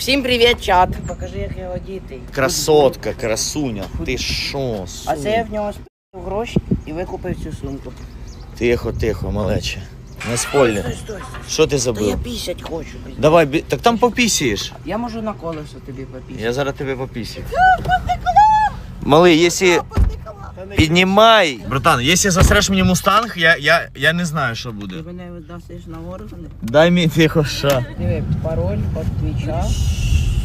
Всім привіт, чат. Покажи, як його діти. Красотка, красуня. Ти що? А це я в нього спив гроші і викупив цю сумку. Тихо, тихо, малече. Не спойлер. Стой, стой, Що ти Та я забив? пісять хочу. Давай, бі- так там попісієш. Я можу на колесо тобі попісяти. Я зараз тебе попісю. Малий, якщо... Піднімай! Братан, якщо засреш мені мустанг, я, я, я не знаю, що Ти буде. мене віддасиш на органи. Дай мені тихо, ша. Диви, пароль від твіча.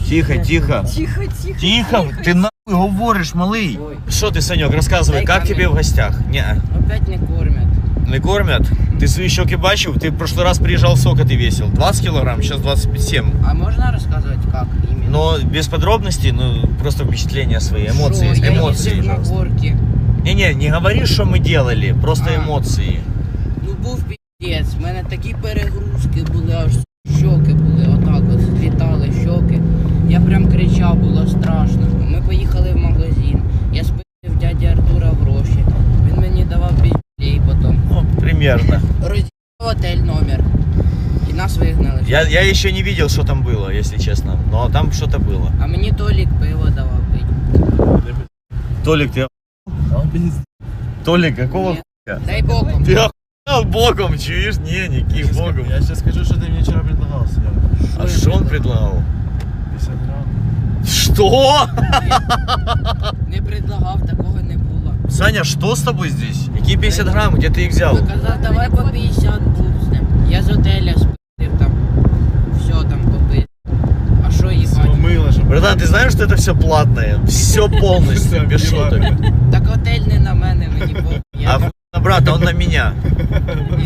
Тихо, тихо. Тихо, тихо. Тихо, ти нахуй говориш, малий. Ой. Що ти, Санек, розказуй, Дай як камінь. тебе в гостях? Не, Опять не кормять. не кормят? Ти свої щоки бачив? Ти в прошлый раз приїжджав, сколько ты весил? 20 килограмм, сейчас 27. А можна розказувати, як іменно? Но без подробностей, ну просто впечатления свои, эмоции, Що, я эмоции. їздив на горки. Не-не, не говори, що ми делали, просто А. емоції. Ну був піздець, в мене такі перегрузки були, аж щоки були, отак от злітали щоки. Я прям кричав, було страшно. Ми поїхали в магазин, примерно. Розділив готель номер. І нас вигнали. Я, я еще не видел, что там было, если честно. Но там что-то было. А мені Толік пиво давав пити. Толик, ты Толик, какого Ні. хуя? Дай боком. Ты охуел боком, чуешь? Не, никаким боком. Я сейчас скажу, что ты мне вчера предлагал, Серега. А что он предлагал? 50 грамм. Что? Не предлагав, такого не було. Саня, что с тобой здесь? Какие 50 грамм? Где ты их взял? Казав, давай по 50 був з ним. Я з готеля спитив там. Все там попив. А що їхати? Мыло, чтобы... Братан, ты знаешь, что это все платное? Все полностью, без шуток. Так готель не на мене, мені похуй. Я А на брата, он на меня.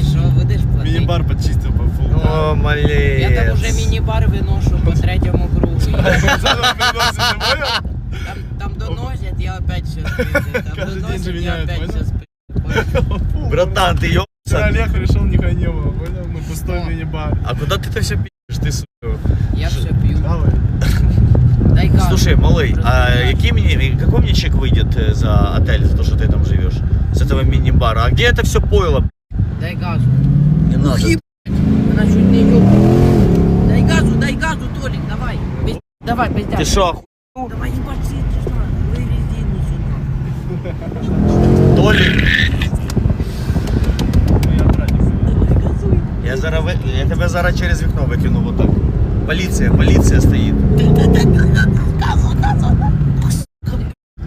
і що, будеш платити? Мини-бар почистил по фул. О, Я там малец. уже міні-бар виношу по третьому кругу. Пацанов приносит, ты понял? там, там доносять, я опять спити. Там Каждый день доносять, я опять понял? спити. Братан, ты. Вчера Олег решил, не было, понял? Ну, пустой мини-бар. А куда ты это все пишешь? Ты сука. Я все п'ю. Давай. Дай газ. Слушай, малый, а какие мне, какой мне чек выйдет э, за отель, за то, что ты там живешь? С этого мини-бара. А где это все пойло? Дай газу. Не надо. Ух, Вона чуть не ёбнула. Дай газу, дай газу, Толик, давай. Пизд- Давай, пиздя. Ты что, оху... Давай, сидишь, на. Вы резину сюда. Толик? Ну, я. Давай, зараз, я тебе зараз через вікно викину вот так. Полиция, полиция стоит.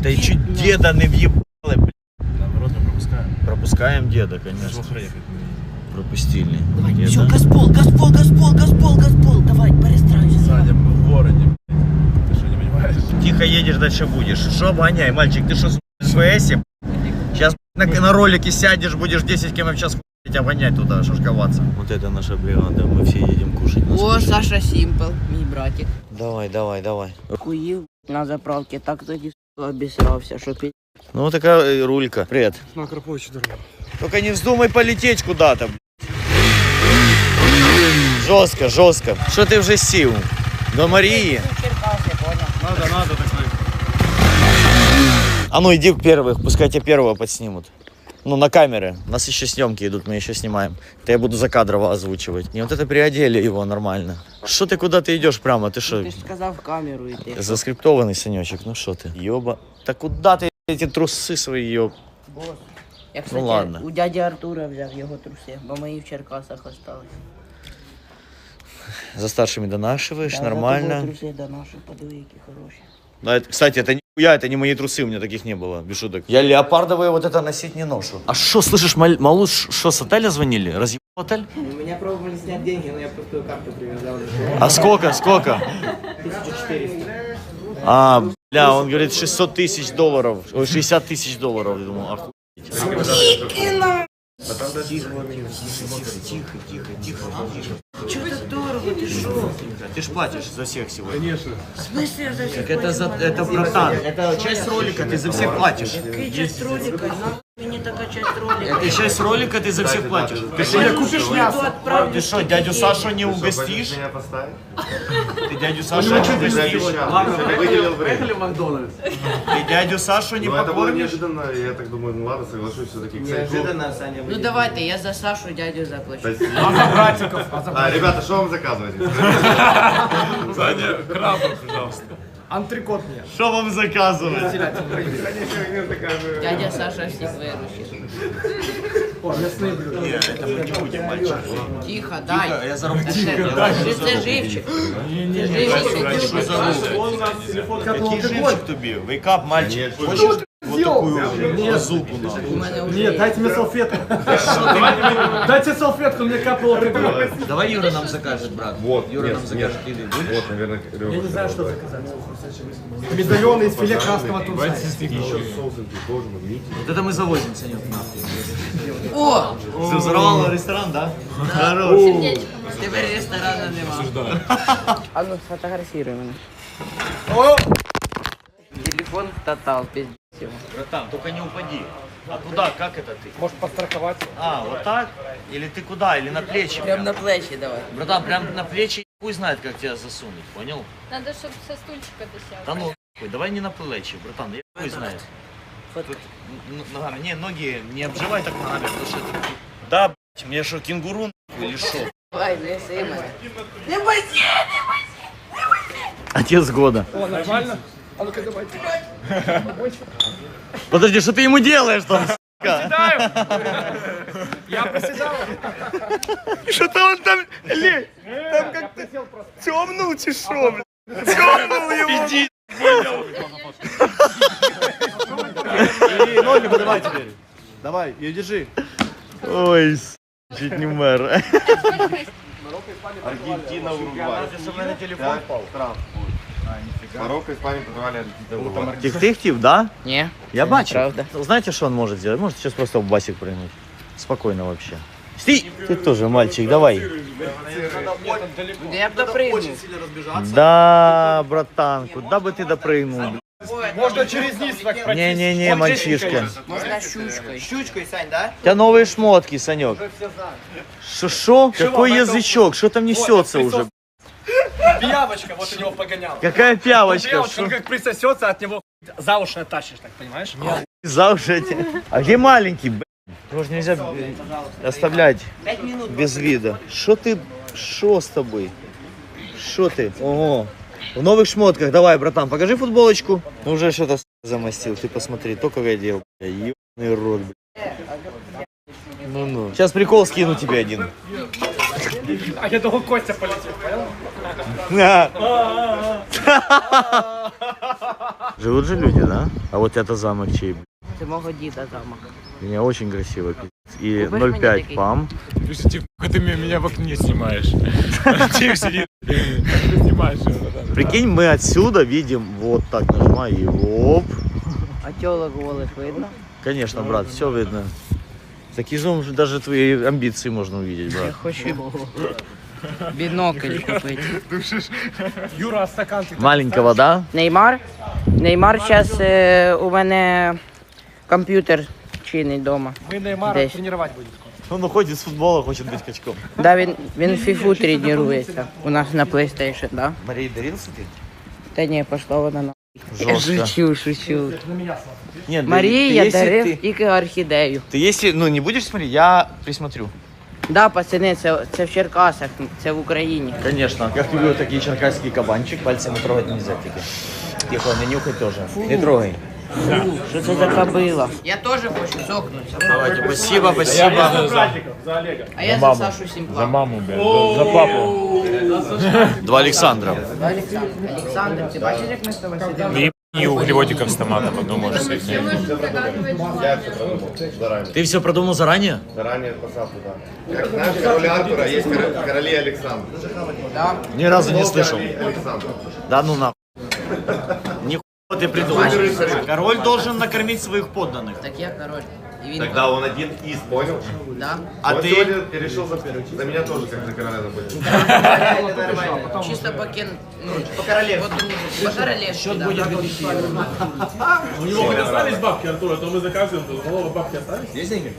И чуть деда не въебали, блядь. Наоборот, мы пропускаем. Пропускаем деда, Конечно. Пропустили. Давай, все, газпол, газпол, газпол, газпол, Тихо едешь, дальше будешь. Что обгоняй, мальчик, ты что, с СВС? Сейчас на, на ролике сядешь, будешь 10 км в час хуй обгонять туда, шашковаться. Вот это наша бригада, мы все едем кушать. Нас О, кушать. Саша Симпл, мій братик. Давай, давай, давай. Куїв на заправці, так тоді с**, обісрався, що пі... Ну вот такая э, рулька. Привет. На Карповичу дорога. Только не вздумай полететь куда-то. б***ь. Жестко, жестко. Что ты вже сів? До Марии? Надо, надо, так сказать. А ну иди первых, пускай тебя первого подснимут. Ну, на камеры. У нас еще съемки идут, мы еще снимаем. Это я буду закадрово озвучивать. Не, вот это приодели его нормально. Что ты, куда ты идешь прямо? Ты что, Ти ж сказав в камеру йти. заскриптованный санечек? Ну что ты? Ёба. Да куда ты эти трусы свои, ёб? Я, кстати, Ну, ладно. у дяді Артура взяв його труси, бо мої в Черкасах остались. За старшими донашиваешь, Да, нормально. хороші. Да, это, кстати, это нихуя, это не мои трусы, у меня таких не было, без шуток. Я леопардовые вот это носить не ношу. А что, слышишь, мал- малыш, что с отеля звонили? Разъебал отель? У меня пробовали снять деньги, но я пустую карту привязал. А сколько, сколько? 1400. А, бля, он говорит 600 тысяч долларов, ой, 60 тысяч долларов. Я думал, охуеть. Тихо, тихо, тихо, тихо. Чего так дорого, ты шо? Ты ж платишь за всех сегодня. Конечно. В смысле я за всех Так это за, это братан, это часть ролика, ты за всех платишь. Какая часть ролика? Мені така часть ролика. Это часть ролика, ты за всех платишь. Ты что, купиш м'ясо? ты что, дядю Сашу не угостишь? Меня? Ты дядю Сашу не Ты угостишь? ты выделил время. Ты дядю Сашу не Ну, это было покормишь? неожиданно, я так думаю, ну ладно, соглашусь все-таки. Неожиданно. Ну давайте, я за Сашу дядю заплачу. А, ребята, что вам заказывать? Саня, краба, пожалуйста. Антрикот мне. Что вам заказывать? Дядя Саша всіх виручить. О, мясные блюда. Нет, это мы не будем, мальчик. Тихо, дай. Я. Та ще- Це живчик. Це живчик. Что за Какие живчик тобі? Вейкап, мальчик. Хочешь вот такую базуку нам? У мене вже Нет, дайте мне салфетку. Дайте салфетку, мне капелла. Давай Юра нам закажет, брат. Вот, Юра нам закажет. Или Вот, наверное, Я не знаю, что заказать. Медальоны из филе красного тунца. Еще соусом ты должен уметь. Вот это мы завозим, Санек, нахуй. О! Ты взорвал ресторан, да? Хорош. Тепер ресторану нема. А ну сфотографируй мене. Телефон тотал, пиздец его. Братан, только не упади. А куда? Как это ты? Может подстраховать? А, вот так? Или ты куда? Или на плечи? Прям на плечі давай. Братан, прям на плечи хуй знает, как тебя засунуть, понял? Надо, чтобы со стульчика ты сел. Да ну, хуй, давай не на плечи, братан, я хуй знает. Тут ногами, не, ноги не обживай так ногами, потому что это... Да, блядь, мне что, кенгуру нахуй или что? Давай, неси мене. Отец года. О, нормально? А ну-ка давайте. Подожди, что ты ему делаешь там, сука? Я приседал. Что-то он там, Ле, там как-то темнул чешо, блядь. Темнул его. Иди. Ноль давай теперь. Давай, ее держи. Ой, с- чуть не мэр. Аргентина, Уругвай. на телефон Пять будет. Марокко, Испания подавали да? Ні. Я бачу. неправда. Знаете, что он может сделать? Может сейчас просто в басик прыгнуть. Спокойно вообще. Сти! Ты тоже мальчик, давай. Я б допригнув. Да, братан, куда бы ты допрыгнул? Можно через низ так пройти. Не-не-не, мальчишка. Можна щучкою. Щучкой, Сань, да? У тебя новые шмотки, Санек. Шо-шо? Какой язычок? Что там несется уже? Пиявочка, вот у него погоняла. Какая? Пиявочка, Шо? он как присосется, от него за уши оттащишь, так понимаешь? За уши. А где маленький, блин? Его ж нельзя оставлять без вида. Что ты, что с тобой? Что ты? Ого. В новых шмотках. Давай, братан, покажи футболочку. Ну, уже что-то замостил. Ты посмотри, только я делал. Ебаный рот, блин. Ну-ну. Сейчас прикол скину тебе один. А я думал, Костя полетит, понял? Живут же люди, да? А вот это замок чей? Це мого діда замок. Меня очень красиво, пиздец. И Купишь мне 0,5 такие? пам. Слушай, типа, ты меня в окне снимаешь. Тихо сидит. Ты снимаешь его, да. Прикинь, мы отсюда видим, вот так нажимаю и оп. А тілок голих видно? Конечно, брат, все видно. Такие зум даже твои амбиции можно увидеть, Я брат. хочу бінокль купити. Юра, а стакан ты Маленького, да? Неймар? Неймар зараз у мене комп'ютер чинить вдома. Мы Неймара Десять. тренировать будем. Он уходит с футбола, хочет быть качком. Да, він, він в фіфу тренується. У нас на PlayStation, да? Мария дарился ты? Та ні, пішла вона на. Я Жестко. шучу, шучу. Нет, Марії я если дарив ты, тільки орхідею. ты если, ну, не будешь смотреть, я присмотрю. Да, пацани, це, це в Черкасах, це в Україні. Конечно, как люблю такие черкасский кабанчик, пальцами трогать нельзя тільки. Тихо, не нюхай тоже. Не трогай. Що це за кобила? Я теж хочу цокнутися. Давайте, спасибо, спасибо. А я за Сашу Сімпла. Маму, блядь, за, за папу. Два Александра. Олександр, Олександр, ти бачиш, як ми з тобою сидимо? Не ебани углеводиков с томатом, одну можешь съесть. Я все продумал заранее. Ты все продумал заранее? Заранее посадку, да. Как знаешь, короля Артура, есть кор- короли Александра. Да. Ни разу не слышал. Да ну нахуй. Нихуя ты придумал. Король должен накормить своих подданных. Так я король. Він Тогда он один из, понял? да. А он ты? сегодня решил за, за меня тоже, как за короля забыть. Чисто покин, ну, по королевству. По королевству, да. У него хоть остались бабки, Артур, а то мы заказываем, то головы бабки остались? Есть деньги?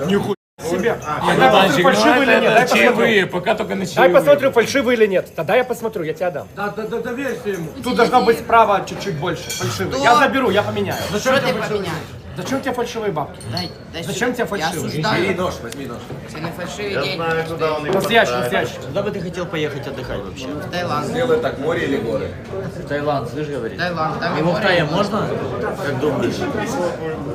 Нихуя себе. Дай Танчик, посмотрю, ну фальшивый или нет, дай чаевые, пока только на Дай посмотрю, фальшивый или нет. Тогда я посмотрю, я тебе дам. Да, да, да, доверься ему. Тут должно быть справа чуть-чуть больше. Фальшивый. Я заберу, я поменяю. Что ты поменяешь? Зачем тебе фальшивые бабки? Дай, дай Зачем сюда. тебе Я фальшивый? осуждаю. нож, возьми нож. Це не фальшиві Я деньги. знаю, куда он их Настоящий, поставит. настоящий. Куда бы ты хотел поехать отдыхать вообще? В Таїланд. Сделай так, море или горы? В Таиланд, слышь, говорит? Таїланд, там і Его в море. Тае і можно? Как думаешь?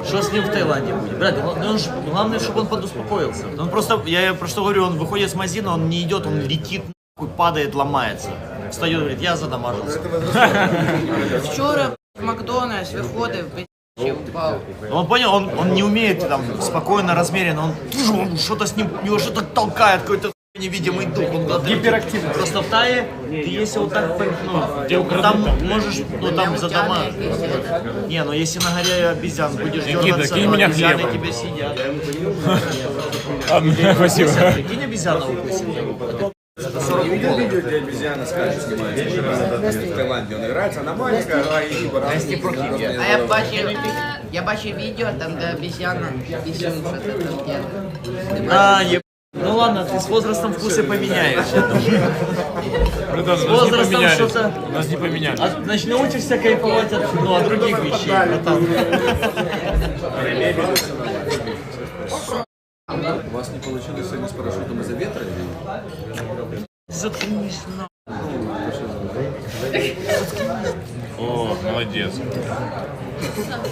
Что с ним в Таиланде будет? Брат, ну он ж- главное, чтобы он подуспокоился. Он просто, я про что говорю, он выходит с магазина, он не идет, он летит, нахуй, падает, ломается. Встает, говорит, я задамажился. Вчора в Макдональдс виходив, пи***чи впав. Но Он понял, он, он не умеет там спокойно, размеренно, он он что-то с ним, его что-то толкает, какой-то невидимый дух. Он куда-то Гиперактивный. Просто в Тае, ты если вот так, ну, там можешь, ну там задама. Не, ну если на горе обезьян будешь Никита, дергаться, кинь то меня обезьяны хлебом. тебя съедят. А, Спасибо. Прикинь, обезьяна укусит. Видел видео, где обезьяна с камень снимает? В Таиланде он играется, она маленькая, а и Настя Прокипья. А я бачив, я бачив відео, там де обезьяна пісюн, що це там є. А, еб... Ну ладно, ты с возрастом вкусы поменяешь. я думаю. Братан, С у нас не возрастом поменялись. что-то... У нас не поменялись. А, значит, научишься кайфовать от, ну, от других вещей. получилось сегодня с парашютом из-за ветра? Заткнись, на. О, молодец.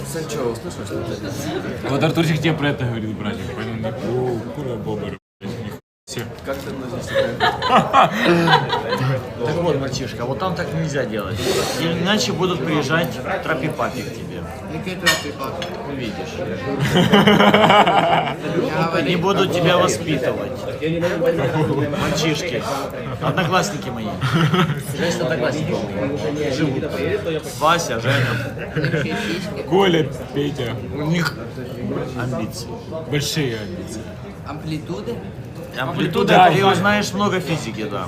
Санчо, услышал, что ты? Вот Артурчик тебе про это говорит, братик. Поэтому не о, кура бобр. Как ты Так вот, мальчишка, вот там так нельзя делать. Иначе будут приезжать тропипаки к тебе. Який трохи пак. Увидишь. Я Не говорю, будут тебя воспитывать. Мальчишки. Одноклассники мои. Шесть одноклассников мои. Живут там. Вася, Женя. ще сіськи, Коля, Петя. У них амбиции. Большие амбиции. амплітуди. Амплитуда, Да, ты да. узнаешь много физики, да.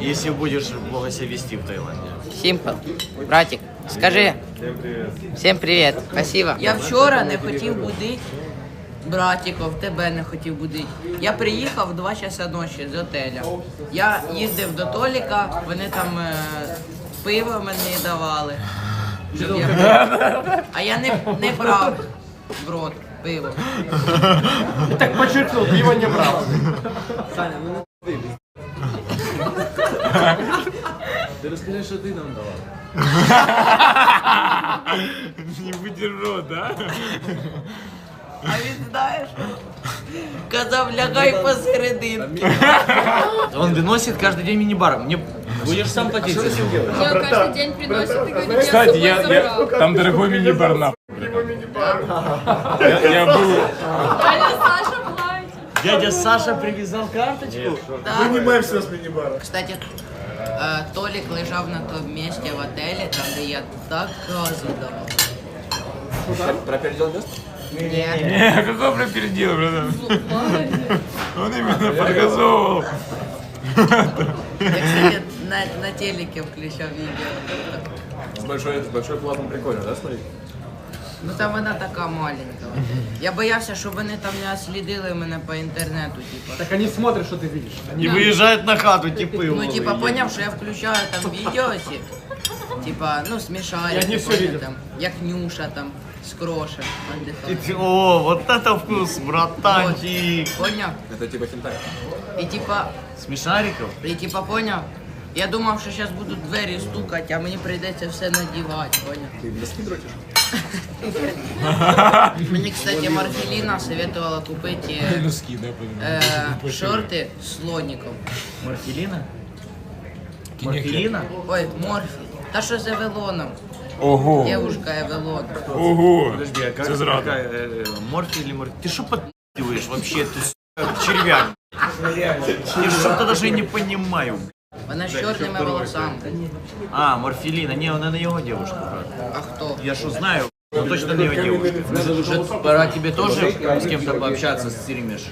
Если будешь плохо себя вести в Таиланде. Сімпл. Братик, Скажи. Всім привіт. Спасибо. Я вчора не хотів будити братиков, тебе не хотів будити. Я приїхав в 2 часа ночі з отеля. Я їздив до Толіка, вони там е, пиво мені давали. Щоб я пив. А я не, не брав в рот пиво. Так подчеркнул, пиво не брал. Ты расскажи, что ты нам дала. Не выдержу, да? А він знаєш? Казав, лягай посерединки. Он выносит каждый день мини-бар. Мне будешь сам платить за него? Я каждый день приносит и говорит, я с Кстати, я, я, забрал. там дорогой мини-бар на. Я, я был... Дядя Саша платит. Дядя Саша привязал карточку. Кстати, е, Толік лежав на тому місці в отелі, там де я так газу давав. Пропердел место? Ні. Не, какой пропердил, братан? Он именно подгазовывал. Я, кстати, на, на телеке включав відео. С большой, с большой плазмой прикольно, да, смотреть? Ну там вона така маленька. Я боявся, щоб вони там не слідили мене по інтернету, типа. Так они смотрят, что ты видишь. Не выезжает на хату, типы. Ну, типа, поняв, що я включаю там відео ці, типа, ну, смішарики, Я не всё поняв, видел. там, як Нюша там з крошем віддихала. О, вот это вкус, братанчик. Поняв? Это типа хентай. І типа, Смешариков? і типа, поняв? Я думав, що зараз будуть двері стукати, а мені прийдеться все надівати, поняв? Ты в носки дрочишь? Мені, кстати, Марфеліна советувала купити е, Носки, да, е, шорти з слоником. Морфилина? Кине Морфилина? Ой, морфі. Та що з Евелоном? Ого, Девушка Евелон. ого. Подожди, а как Всё это зрада. такая, э, морфи или морфи? Ты что подпиваешь вообще? Ты сука, червяк. Я что-то даже не понимаю. Вона з чорними волосами. А, морфилина. Не, она на его девушку, брат. А хто? Я что знаю, Ну, точно не девушка. Может, пора тебе тоже? с кем-то пообщаться, стримишь.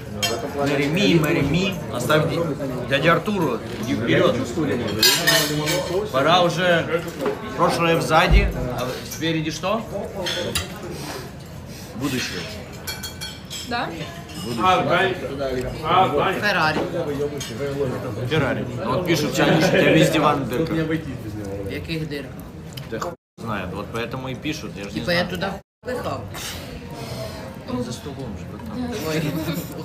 Мэри Ми, Мэри Ми. Оставь дядя Артуру, иди вперед. Пора уже прошлое сзади, а спереди что? Будущее. Да? А. А. Феррари. Вот пишут, тянешь, у тебя везде ван дырка. В яких дирках? Да хуй знает, вот поэтому и пишут, я же не Типа я знаю. туди пихав. За столом же, братан.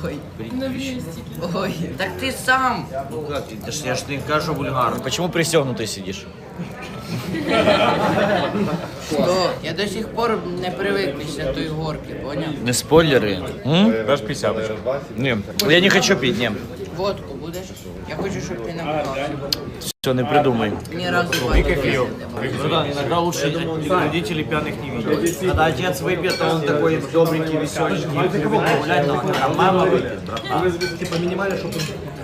Ой, ой, На ой. Так ти сам. Ну как, это ж я ж не кажу вульгарно. Почему пристегнутый сидишь? Що? Я до сих пор не привик після тої горки, поняв? Не спойлеры. М? Дашь писяпочку? Не, я не хочу пить, не. Водку будеш? Я хочу, щоб ти набухався. Все, не придумай. Ні разу водку не було. Братан, иногда лучше родителей пьяных не видеть. Когда отец выпьет, то он такой добренький, веселенький, любит гулять, но когда мама выпьет, братан. Типа минимально, чтобы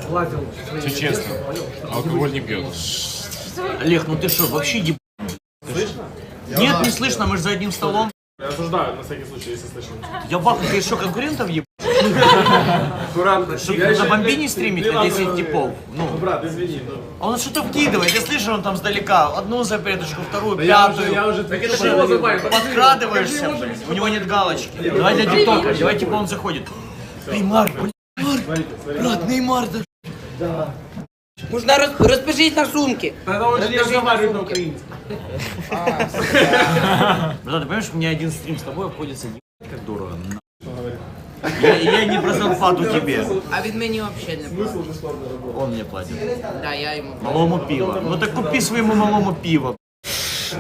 сглазил. Все честно. Алкоголь не пьет. Олег, ну ты что, вообще еб... Слышно? Нет, не слышно, мы же за одним столом. Я осуждаю, на всякий случай, если слышно. Я баху, ты что, конкурентов еб... Аккуратно. Чтобы на бомбине стримить на 10 типов? Ну, Брат, извини. ну. а он что-то вкидывает, я слышу, он там сдалека, одну запреточку, вторую, пятую. я уже... Так это его забавит. Подкрадываешься, у него нет галочки. Давай для ТикТока, давай типа он заходит. Неймар, блин, Неймар, брат, Неймар, да. Можна роз... розпишіть на сумки. Тогда он же не разговаривает на украинском. Братан, ты понимаешь, мне один стрим с тобой обходится ебать, как дорого. на. Я, я не про зарплату тебе, А від мені взагалі не було. он мне платит. Да, я йому. Малому пиво. Ну так купи своему малому пиво.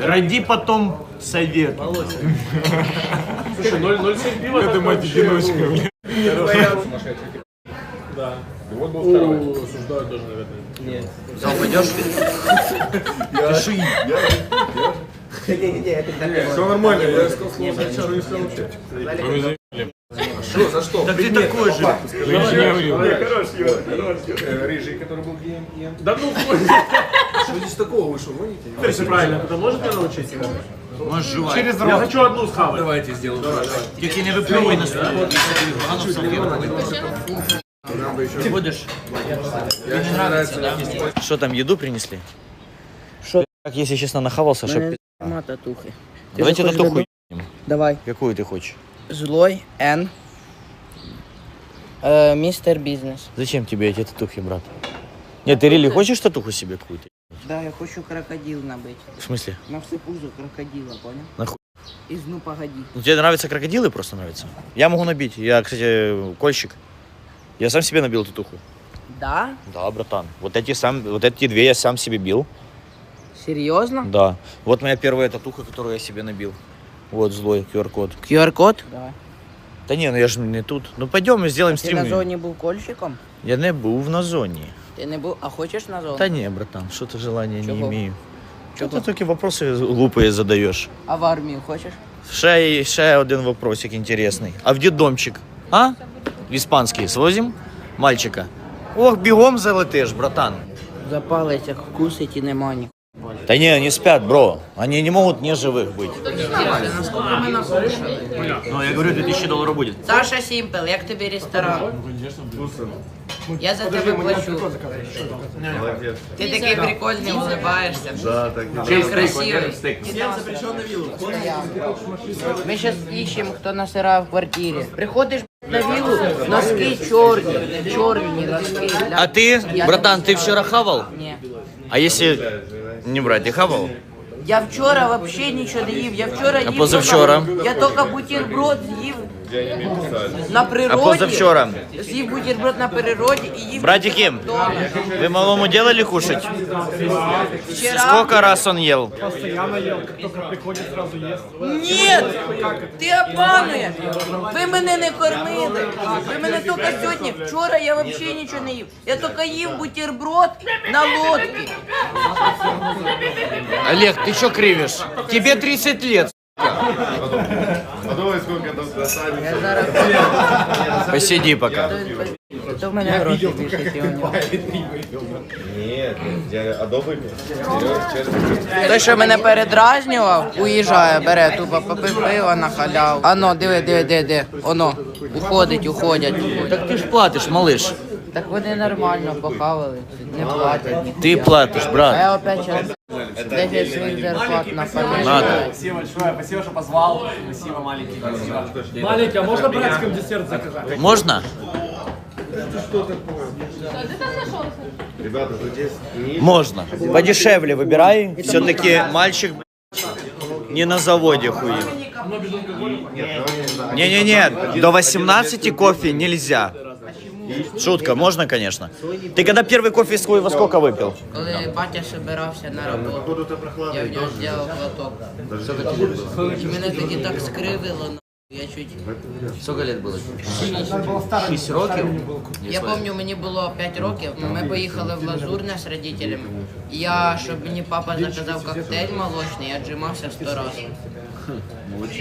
Роди потом совет. Слушай, 0,07 пива. Это мать одиночка, блин. Да. Вот был второй. Осуждаю тоже, наверное. Зал пойдешь? Пиши. Все нормально, я сказал слово, ничего не заебали. Что, за что? Так ты такой же. Хорош, хорош, Юра. Рыжий, который был геем. Да ну, Что здесь такого вышел, гоните? ты все правильно. Кто может меня научить? Можешь жевать. Я хочу одну схавать. Давайте сделаем. Тільки не виплювай на стол. Погано в салфетку. Ты будешь? Тебе не нравится, да? Что там, еду принесли? Что? Как, если честно, нахавался, что... пи***. Нема татухи. Ти Давайте заходиш татуху додому? Давай. Какую ты хочешь? Злой Н. Е, містер бізнес. Зачем тебе эти татухи, брат? Нет, ты рели хочешь татуху себе какую-то? Да, я хочу крокодил набити. В смысле? На все пузо крокодила, понял? Нахуй? Із ну погоди. Ну, тебе нравятся крокодилы просто нравятся? Я могу набить. Я, кстати, кольщик. Я сам себе набил татуху. Да? Да, братан. Вот эти, сам, вот эти две я сам себе бил. Серйозно? Да. Вот моя первая татуха, которую я себе набил. Вот злой QR-код. QR-код? Давай. Та ні, ну я ж не тут. Ну пойдем, сделаем Ти на стрім. зоні був кольщиком? Я не був на зоні. Ти не був, а хочеш на зону? Та ні, братан, що ти желання не Чого? имею. Чого Чого? ти такі вопроси глупые задаєш? А в армію хочеш? Ще, ще один вопросик інтересний. А в дідомчик? А? В іспанський свозим мальчика? Ох, бігом залетиш, братан. Запалиться, вкусить і нема ні. Та ні, они спят, бро. Они не могут не живых быть. Ну, я говорю, 2000 долларов будет. Саша Сімпел, як тобі ресторан? Я за тебе плачу. Ти такий прикольний, улыбаєшся. Да, так и Прям красивий. Ми зараз ищемо, хто насирає в квартирі. Приходиш на віллу, носки чорні, чорні носки. А ты, Я братан, не ты вчера хавал? Ні. А если не брать, ты хавал? Я вчора взагалі нічого не їв. Я вчора їв. позавчора? тільки- Я тільки бутерброд з'їв на природі. А позавчора? З'їв бутерброд на природі і їв Братики, вдома. вы малому делали кушать? Вчора... Сколько раз он ел? Постоянно ел, как только приходит, сразу ест. Ні! Ти обмануєш! Ви мене не кормили! Ви мене тільки сьогодні. Вчора я взагалі нічого не їв. Я тільки їв бутерброд на лодці. Олег, ты что кривишь? Тебе 30 лет. Подумай, Посиди пока. то в мене гроші більше, ті у нього. Нет, я Адо выпил. Серьезно, честно. Той, що мене передразнював, уїжджає, бере тупо попив пиво на халяву. Ано, диви, диви, диви, диви. Оно, уходить, уходять. Так ты ж платишь, малыш. Так вони нормально похавали, не платять. Ты платишь, А брат. я опять зараз 10 своїх зарплат на Надо. Спасибо большое, спасибо, что позвал. Спасибо, маленький. Спасибо. Маленький, а можно братским десерт заказать? Можно? Ребята, тут есть не Можно. Подешевле выбирай. Все-таки мальчик не на заводе хуи. Не-не-не, до 18 кофе нельзя. Шутка, можно, конечно. Ты когда первый кофе свой во сколько выпил? Коли батя собирався на роботу, я в нього зробив глоток. Мене тоді так скривило, нахуй, я чуть... Сколько лет было? 6 років? Я пам'ятаю, мені було 5 років, ми поїхали в Лазурне з родителями. Я, щоб мені папа заказав коктейль молочний, я отжимався 100 разів.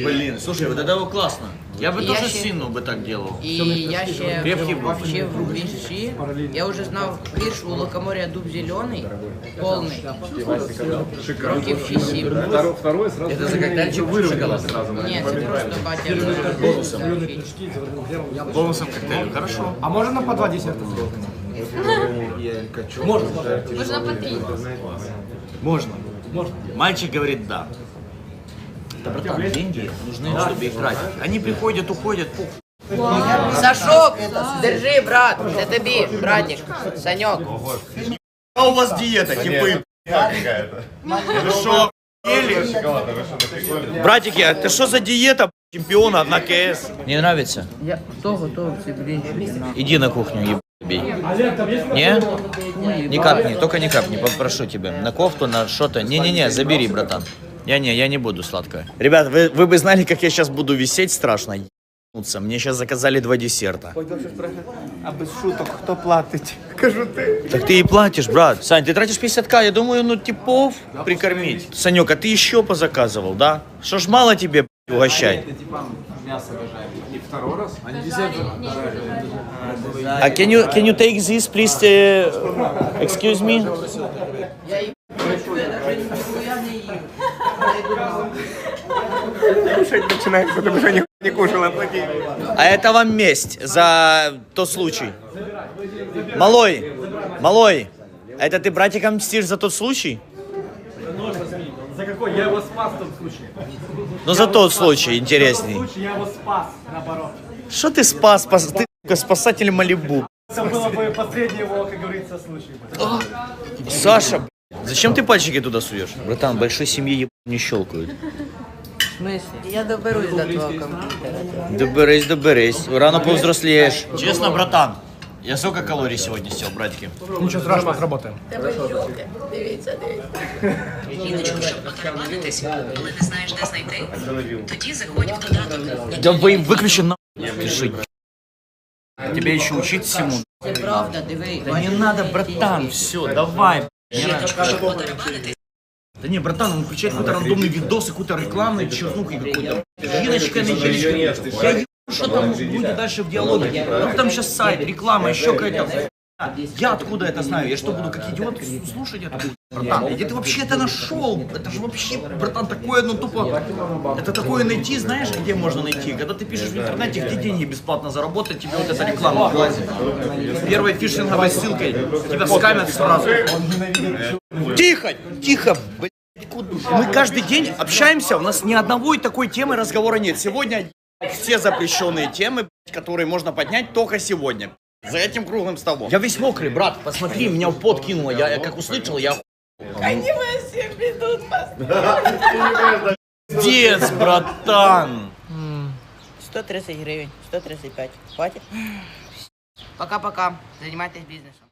Блин, слушай, вот это вот классно. Я бы Я тоже ще- сыну бы так делал. І я ще Крепкий був. вчив вірші. Я вже знав вірш у лукомор'я дуб зелений, повний. Років 6-7. Второй сразу. Это за коктейльчик шоколад? Ні, це просто батя бонусом. Бонусом коктейлю, хорошо. А можно нам по два десерта? Можна по три. Можно. Мальчик говорит да. Да, братан, деньги нужны, чтобы их тратить. Они приходят, уходят, пух. Сашок, держи, брат, це тобі, братик, Саньок. А у вас диета, типы? какая-то. Вы что, ели? Шоколад, вы что, на приколе? Братики, а это что за диета чемпиона на КС? Не нравится? Я хто готовий ці блінчики? Иди на кухню, ебей. Не? Не капни, только не капни, попрошу тебя. На кофту, на что-то. Не-не-не, забери, братан. Я не, я не буду сладкое. Ребят, вы, вы бы знали, как я сейчас буду висеть страшно. Мне сейчас заказали два десерта. А без шуток, кто платить? Кажу ты. Так ты и платишь, брат. Сань, ты тратишь 50к, я думаю, ну типов прикормить. Санек, а ты еще позаказывал, да? Что ж мало тебе угощать? Мясо обожаю. И второй раз? Они десерт А can you, can you take this, please? uh, excuse me? Кушать начинает, потому что не, не кушала. А это вам месть за тот случай. Малой, малой, это ты братикам мстишь за тот случай? За какой? Я его спас в том случае. Ну за тот случай интересней. случае я его спас, наоборот. Что ты спас, спас ты спасатель Малибу? Это было бы последний его, как говорится, случай. Саша, зачем ты пальчики туда суешь? Братан, большой семьи еб... не щелкают. В смысле? Я доберусь до твого комп'ютера. Доберись, доберись. Рано повзрослеешь. Честно, братан, я сколько калорий сегодня сел, братики? Ничего страшного, сработаем. Тебе щоки. Дивіться, дивіться. Жіночку, щоб покарманитися, коли не знаєш, де знайти, тоді заходь в додаток. Да вы выключи на... Пиши. Тебя еще учить всему. Це правда, диви. Да не надо, братан, все, давай. Не надо. Жіночку, щоб потарабанитися, да не, братан, он включает какой-то рандомный видос, какой-то рекламный чернухой какой-то. Жиночка, Жиночка. Я ебу, что там будет дальше в диалоге. Ну там сейчас сайт, реклама, еще какая-то. Я откуда это знаю? Я что, буду как идиот слушать это? Братан, где ты вообще это нашел? Это же вообще, братан, такое, ну тупо... Это такое найти, знаешь, где можно найти? Когда ты пишешь в интернете, где деньги бесплатно заработать, тебе вот эта реклама влазит. Первой фишинговой ссылкой тебя скамят сразу. Тихо, тихо, блядь. Мы каждый день общаемся, у нас ни одного и такой темы разговора нет. Сегодня все запрещенные темы, которые можно поднять только сегодня. За этим круглым столом. Я весь мокрый, брат, посмотри, меня в пот кинуло. Я, я как услышал, я... Они вас всі підуть Дец, братан. 130 гривень, 135. Хватит? Пока-пока. Занимайтесь бизнесом.